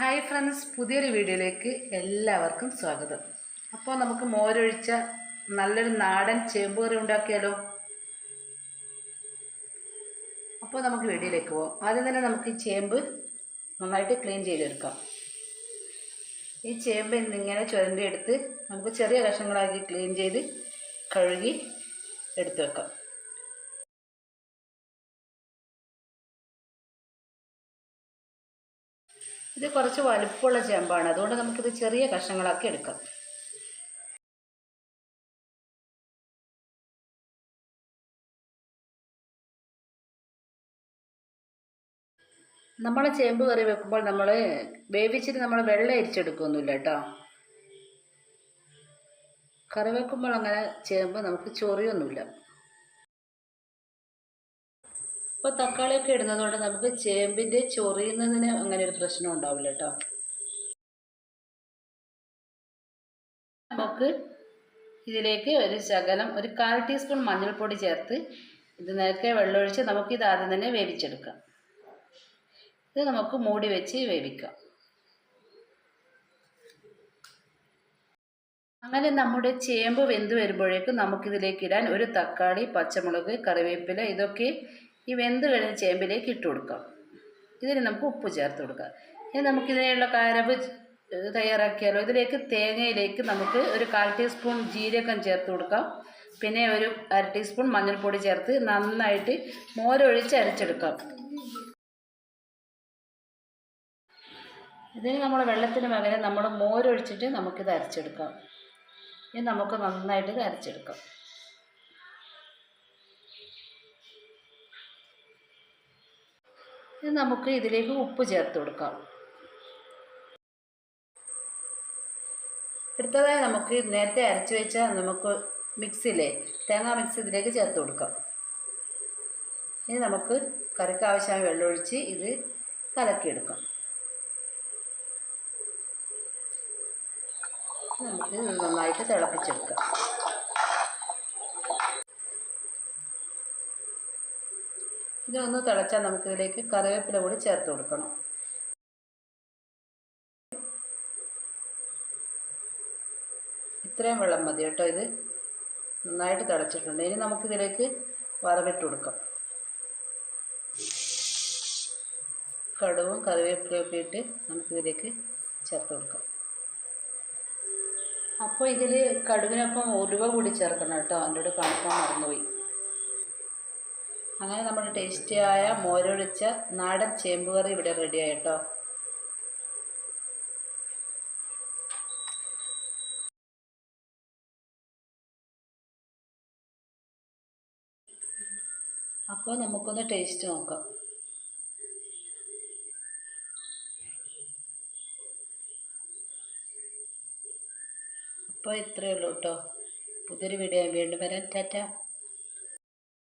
Hi friends പുതിയൊരു വീഡിയോയിലേക്ക് എല്ലാവർക്കും സ്വാഗതം. അപ്പോൾ നമുക്ക് മോരൊഴിച്ച നല്ലൊരു നാടൻ ചേമ്പ് കറി ഉണ്ടാക്കിയാലോ? അപ്പോൾ നമുക്ക് വീഡിയോയിലേക്ക് പോകാം ആദ്യം തന്നെ നമുക്ക് ഈ ചേമ്പ് നന്നായിട്ട് ക്ലീൻ ചെയ്തെടുക്കാം. ഈ ചേമ്പ് ഇങ്ങനെ ചുരണ്ടി എടുത്ത് നമുക്ക് ചെറിയ കഷ്ണങ്ങളാക്കി ക്ലീൻ ചെയ്ത് കഴുകി എടുത്ത് വെക്കാം. ഇത് കുറച്ച് വലുപ്പമുള്ള ചേമ്പാണ്. അതുകൊണ്ട് നമുക്കിത് ചെറിയ കഷ്ണങ്ങളാക്കി എടുക്കാം. നമ്മൾ ചേമ്പ് കറി വെക്കുമ്പോൾ നമ്മൾ വേവിച്ചിട്ട് നമ്മൾ വെള്ളം അരിച്ചെടുക്കുകയൊന്നുമില്ല കേട്ടോ. കറി വെക്കുമ്പോൾ അങ്ങനെ ചേമ്പ് നമുക്ക് ചൊറിയൊന്നുമില്ല. ഇപ്പോൾ തക്കാളിയൊക്കെ ഇടുന്നതുകൊണ്ട് നമുക്ക് ചേമ്പിന്റെ ചൊറിയുന്നതിന് അങ്ങനെ ഒരു പ്രശ്നം ഉണ്ടാവില്ല കേട്ടോ. നമുക്ക് ഇതിലേക്ക് ഒരു ശകലം ഒരു കാൽ ടീസ്പൂൺ മഞ്ഞൾപ്പൊടി ചേർത്ത് ഇത് നേരത്തെ വെള്ളമൊഴിച്ച് നമുക്ക് ഇത് ആദ്യം തന്നെ വേവിച്ചെടുക്കാം. ഇത് നമുക്ക് മൂടി വെച്ച് വേവിക്കാം. അങ്ങനെ നമ്മുടെ ചേമ്പ് വെന്ത് വരുമ്പോഴേക്കും നമുക്കിതിലേക്ക് ഇടാൻ ഒരു തക്കാളി പച്ചമുളക് കറിവേപ്പില ഇതൊക്കെ ഈ വെന്ത് കഴിഞ്ഞ ചേമ്പിലേക്ക് ഇട്ട് കൊടുക്കാം ഇതിന് നമുക്ക് ഉപ്പ് ചേർത്ത് കൊടുക്കാം ഇനി നമുക്കിതിനുള്ള കരവ് തയ്യാറാക്കിയാലോ? ഇതിലേക്ക് തേങ്ങയിലേക്ക് നമുക്ക് ഒരു കാൽ ടീസ്പൂൺ ജീരകം ചേർത്ത് കൊടുക്കാം. പിന്നെ ഒരു അര ടീസ്പൂൺ മഞ്ഞൾപ്പൊടി ചേർത്ത് നന്നായിട്ട് മോരൊഴിച്ച് അരച്ചെടുക്കാം. ഇതിന് നമ്മൾ വെള്ളത്തിന് പകരം നമ്മൾ മോരൊഴിച്ചിട്ട് നമുക്കിത് അരച്ചെടുക്കാം. ഇനി നമുക്ക് നന്നായിട്ട് ഇത് അരച്ചെടുക്കാം. ഇത് നമുക്ക് ഇതിലേക്ക് ഉപ്പ് ചേർത്ത് കൊടുക്കാം. അടുത്തതായി നമുക്ക് നേരത്തെ അരച്ച് വെച്ച നമുക്ക് മിക്സിയിലെ തേങ്ങാ മിക്സ് ഇതിലേക്ക് ചേർത്ത് കൊടുക്കാം. ഇനി നമുക്ക് കറിക്ക് ആവശ്യമായ വെള്ളമൊഴിച്ച് ഇത് കലക്കിയെടുക്കാം. നമുക്ക് നന്നായിട്ട് തിളപ്പിച്ചെടുക്കാം. ഇതൊന്ന് തിളച്ചാൽ നമുക്കിതിലേക്ക് കറിവേപ്പില കൂടി ചേർത്ത് കൊടുക്കണം. ഇത്രയും വെള്ളം മതി കേട്ടോ ഇത്. നന്നായിട്ട് തിളച്ചിട്ടുണ്ട്. ഇനി നമുക്കിതിലേക്ക് വറവിട്ട് കൊടുക്കാം. കടുവും കറിവേപ്പിലയൊക്കെ ഇട്ട് നമുക്കിതിലേക്ക് ചേർത്ത് കൊടുക്കാം. അപ്പോൾ ഇതിൽ കടുവിനൊപ്പം ഉലുവ കൂടി ചേർക്കണം കേട്ടോ. അതിന്റെ കാണിക്കാൻ മറന്നുപോയി. അങ്ങനെ നമ്മുടെ ടേസ്റ്റിയായ മോരൊഴിച്ച നാടൻ ചേമ്പ് കറി ഇവിടെ റെഡിയായി കേട്ടോ അപ്പോൾ നമുക്കൊന്ന് ടേസ്റ്റ് നോക്കാം. അപ്പോൾ ഇത്രയേ ഉള്ളൂ കേട്ടോ പുതിയൊരു വീഡിയോ വീണ്ടും വരാൻ ടാറ്റ.